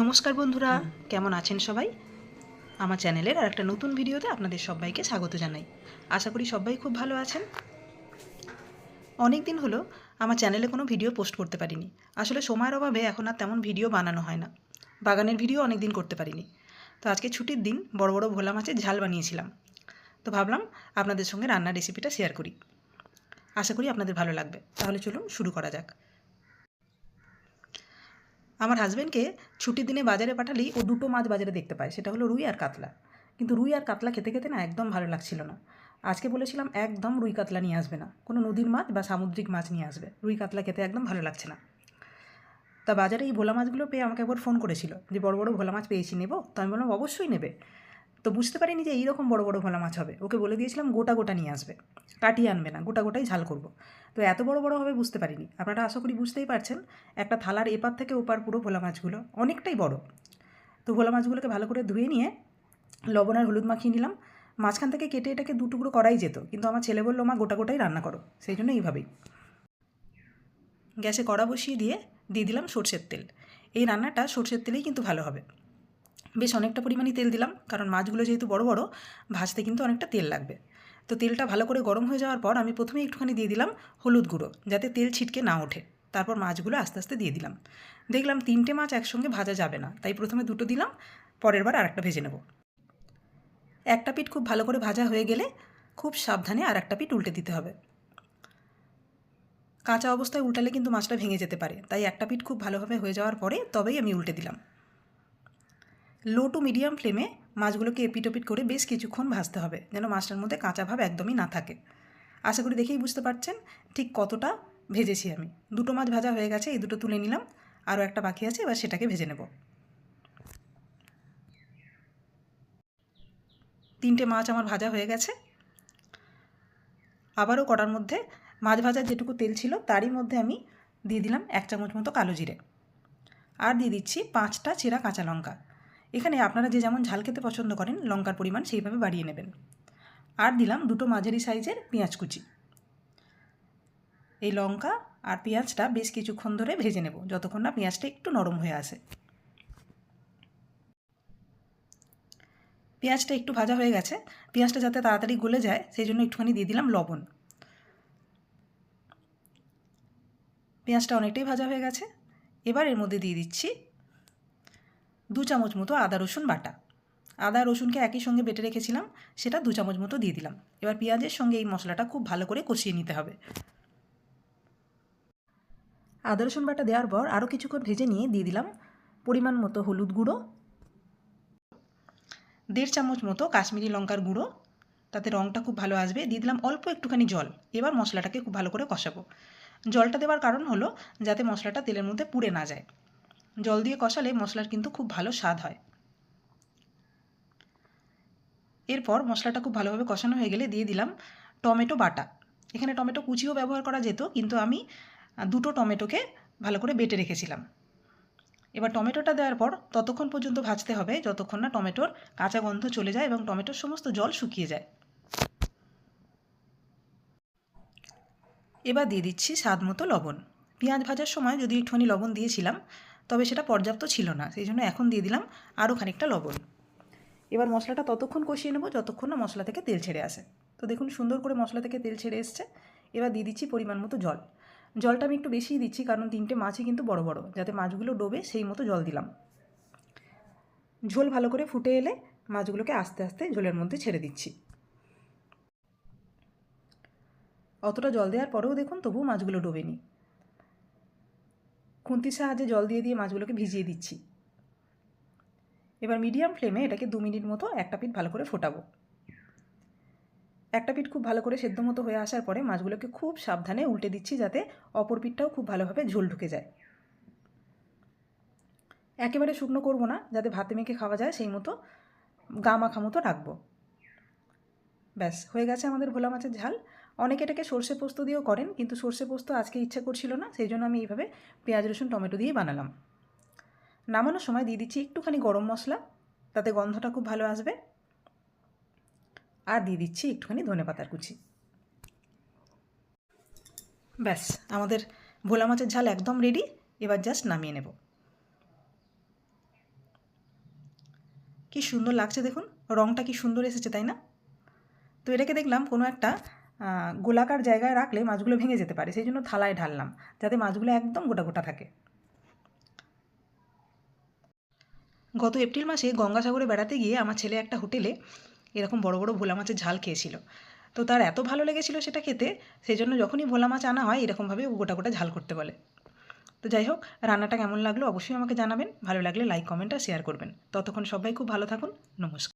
নমস্কার বন্ধুরা কেমন আছেন সবাই? আমার চ্যানেলের আর একটা নতুন ভিডিওতে আপনাদের সবাইকে স্বাগত জানাই। আশা করি সবাই খুব ভালো আছেন। অনেক দিন হলো আমার চ্যানেলে কোনো ভিডিও পোস্ট করতে পারিনি। আসলে সময়ের অভাবে এখন আর তেমন ভিডিও বানানো হয় না। বাগানের ভিডিও অনেক দিন করতে পারিনি। তো আজকে ছুটির দিন বড় বড় ভোলা মাছের ঝাল বানিয়েছিলাম। তো ভাবলাম আপনাদের সঙ্গে রান্নার রেসিপিটা শেয়ার করি। আশা করি আপনাদের ভালো লাগবে। তাহলে চলুন শুরু করা যাক। আমার হাজব্যান্ডকে ছুটির দিনে বাজারে পাঠালি ও দুটো মাছ বাজারে দেখতে পায়। সেটা হলো রুই আর কাতলা। কিন্তু রুই আর কাতলা খেতে খেতে না একদম ভালো লাগছিল না। আজকে বলেছিলাম একদম রুই কাতলা নিয়ে আসবে না। কোনো নদীর মাছ বা সামুদ্রিক মাছ নিয়ে আসবে। রুই কাতলা খেতে একদম ভালো লাগছে না। তা বাজারে এই ভোলা মাছগুলো পেয়ে আমাকে একবার ফোন করেছিল যে বড় বড় ভোলা মাছ পেয়েছি নেব? তো আমি বললাম, অবশ্যই নেবে। তো বুঝতে পারিনি যে এইরকম বড় বড় ভোলা মাছ হবে। ওকে বলে দিয়েছিলাম, গোটা গোটা নিয়ে আসবে। কাটিয়ে আনবে না, গোটা গোটাই ঝাল করব। তো এত বড় বড় হবে বুঝতে পারিনি। আপনারা আশা করি বুঝতেই পারছেন, একটা থালার এপার থেকে ওপার পুরো ভোলা মাছগুলো অনেকটাই বড়। তো ভোলা মাছগুলোকে ভালো করে ধুয়ে নিয়ে লবণ আর হলুদ মাখিয়ে নিলাম। মাঝখান থেকে কেটে এটাকে দু টুকরো করাই যেত, কিন্তু আমার ছেলে বলল, মা, গোটা গোটাই রান্না করো। সেই জন্য এইভাবেই। গ্যাসে কড়া বসিয়ে দিয়ে দিয়ে দিলাম সর্ষের তেল। এই রান্নাটা সর্ষের তেলেই কিন্তু ভালো হবে। বেশ অনেকটা পরিমাণে তেল দিলাম, কারণ মাছগুলো যেহেতু বড় বড়, ভাজতে কিন্তু অনেকটা তেল লাগবে। তো তেলটা ভালো করে গরম হয়ে যাওয়ার পর আমি প্রথমে একটুখানি দিয়ে দিলাম হলুদ গুঁড়ো, যাতে তেল ছিটকে না ওঠে। তারপর মাছগুলো আস্তে আস্তে দিয়ে দিলাম। দেখলাম তিনটে মাছ একসঙ্গে ভাজা যাবে না, তাই প্রথমে দুটো দিলাম, পরের বার আরেকটা ভেজে নেব। একটা পিঠ খুব ভালো করে ভাজা হয়ে গেলে খুব সাবধানে আর একটা পিঠ উল্টে দিতে হবে। কাঁচা অবস্থায় উল্টালে কিন্তু মাছটা ভেঙে যেতে পারে, তাই একটা পিঠ খুব ভালোভাবে হয়ে যাওয়ার পরে তবেই আমি উল্টে দিলাম। লো টু মিডিয়াম ফ্লেমে মাছগুলোকে এপিট ওপিট করে বেশ কিছুক্ষণ ভাজতে হবে, যেন মাছটার মধ্যে কাঁচা ভাব একদমই না থাকে। আশা করি দেখেই বুঝতে পারছেন ঠিক কতটা ভেজেছি আমি। দুটো মাছ ভাজা হয়ে গেছে, এই দুটো তুলে নিলাম, আরও একটা বাকি আছে, এবার সেটাকে ভেজে নেব। তিনটে মাছ আমার ভাজা হয়ে গেছে। আবারও কড়ার মধ্যে মাছ ভাজার যেটুকু তেল ছিল, তারই মধ্যে আমি দিয়ে দিলাম এক চামচ মতো কালো জিরে। আর দিয়ে দিচ্ছি পাঁচটা চেরা কাঁচা লঙ্কা। এখানে আপনারা যে যেমন ঝাল খেতে পছন্দ করেন, লঙ্কার পরিমাণ সেইভাবে বাড়িয়ে নেবেন। আর দিলাম দুটো মাঝারি সাইজের পেঁয়াজ কুচি। এই লঙ্কা আর পেঁয়াজটা বেশ কিছুক্ষণ ধরে ভেজে নেব, যতক্ষণ না পেঁয়াজটা একটু নরম হয়ে আসে। পেঁয়াজটা একটু ভাজা হয়ে গেছে। পেঁয়াজটা যাতে তাড়াতাড়ি গলে যায়, সেই জন্য একটুখানি দিয়ে দিলাম লবণ। পেঁয়াজটা অনেকটাই ভাজা হয়ে গেছে। এবার এর মধ্যে দিয়ে দিচ্ছি দু চামচ মতো আদা, রসুন বাটা। আদা, রসুনকে একই সঙ্গে বেটে রেখেছিলাম, সেটা দু চামচ মতো দিয়ে দিলাম। এবার পেঁয়াজের সঙ্গে এই মশলাটা খুব ভালো করে কষিয়ে নিতে হবে। আদা, রসুন বাটা দেওয়ার পর আরও কিছুক্ষণ ভেজে নিয়ে দিয়ে দিলাম পরিমাণ মতো হলুদ গুঁড়ো, দেড় চামচ মতো কাশ্মীরি লঙ্কার গুঁড়ো, তাতে রঙটা খুব ভালো আসবে। দিয়ে দিলাম অল্প একটুখানি জল। এবার মশলাটাকে খুব ভালো করে কষাবো। জলটা দেওয়ার কারণ হলো যাতে মশলাটা তেলের মধ্যে পুড়ে না যায়। জল দিয়ে কষালে মশলার কিন্তু খুব ভালো স্বাদ হয়। এরপর মশলাটা খুব ভালোভাবে কষানো হয়ে গেলে দিয়ে দিলাম টমেটো বাটা। এখানে টমেটো কুচিও ব্যবহার করা যেত, কিন্তু আমি দুটো টমেটোকে ভালো করে বেটে রেখেছিলাম। এবার টমেটোটা দেওয়ার পর ততক্ষণ পর্যন্ত ভাজতে হবে, যতক্ষণ না টমেটোর কাঁচা গন্ধ চলে যায় এবং টমেটোর সমস্ত জল শুকিয়ে যায়। এবার দিয়ে দিচ্ছি স্বাদ মতো লবণ। পেঁয়াজ ভাজার সময় যদি একটুখানি লবণ দিয়েছিলাম তবে সেটা পর্যাপ্ত ছিল না, সেই জন্য এখন দিয়ে দিলাম আরও খানিকটা লবণ। এবার মশলাটা ততক্ষণ কষিয়ে নেব যতক্ষণ না মশলা থেকে তেল ছেড়ে আসে। তো দেখুন সুন্দর করে মশলা থেকে তেল ছেড়ে এসছে। এবার দিয়ে দিচ্ছি পরিমাণ মতো জল। জলটা আমি একটু বেশিই দিচ্ছি কারণ তিনটে মাছই কিন্তু বড় বড়, যাতে মাছগুলো ডোবে সেই মতো জল দিলাম। ঝোল ভালো করে ফুটে এলে মাছগুলোকে আস্তে আস্তে ঝোলের মধ্যে ছেড়ে দিচ্ছি। অতটা জল দেওয়ার পরেও দেখুন তবুও মাছগুলো ডোবেনি। খুন্তির সাহায্যে জল দিয়ে দিয়ে মাছগুলোকে ভিজিয়ে দিচ্ছি। এবার মিডিয়াম ফ্লেমে এটাকে দু মিনিট মতো একটা পিঠ ভালো করে ফোটাবো। একটা পিঠ খুব ভালো করে সেদ্ধ মতো হয়ে আসার পরে মাছগুলোকে খুব সাবধানে উল্টে দিচ্ছি যাতে অপর পিঠটাও খুব ভালোভাবে ঝোল ঢুকে যায়। একেবারে শুকনো করব না, যাতে ভাতে মেখে খাওয়া যায়, সেই মতো গা মাখা মতো রাখব। ব্যাস, হয়ে গেছে আমাদের ভোলা মাছের ঝাল। অনেকে এটাকে সর্ষে পোস্ত দিয়েও করেন, কিন্তু সর্ষে পোস্ত আজকে ইচ্ছা করছিল না, সেই জন্য আমি এইভাবে পেঁয়াজ, রসুন, টমেটো দিয়েই বানালাম। নামানোর সময় দিয়ে দিচ্ছি একটুখানি গরম মশলা, তাতে গন্ধটা খুব ভালো আসবে। আর দিয়ে দিচ্ছি একটুখানি ধনে পাতার কুচি। ব্যাস, আমাদের ভোলা মাছের ঝাল একদম রেডি এবার জাস্ট নামিয়ে নেব। কি সুন্দর লাগছে দেখুন রঙটা কি সুন্দর এসেছে, তাই না? তো এটাকে দেখলাম কোনো একটা গোলাকার জায়গায় রাখলে মাছগুলো ভেঙে যেতে পারে, সেই জন্য থালায় ঢাললাম, যাতে মাছগুলো একদম গোটা গোটা থাকে। গত এপ্রিল মাসে গঙ্গাসাগরে বেড়াতে গিয়ে আমার ছেলে একটা হোটেলে এরকম বড় বড় ভোলা মাছের ঝাল খেয়েছিল। তো তার এত ভালো লেগেছিল সেটা খেতে, সেই জন্য যখনই ভোলা মাছ আনা হয়, এরকমভাবে গোটা গোটা ঝাল করতে বলে। তো যাই হোক, রান্নাটা কেমন লাগল অবশ্যই আমাকে জানাবেন, ভালো লাগলে লাইক কমেন্ট আর শেয়ার করবেন। ততক্ষণ সবাই খুব ভালো থাকুন, নমস্কার।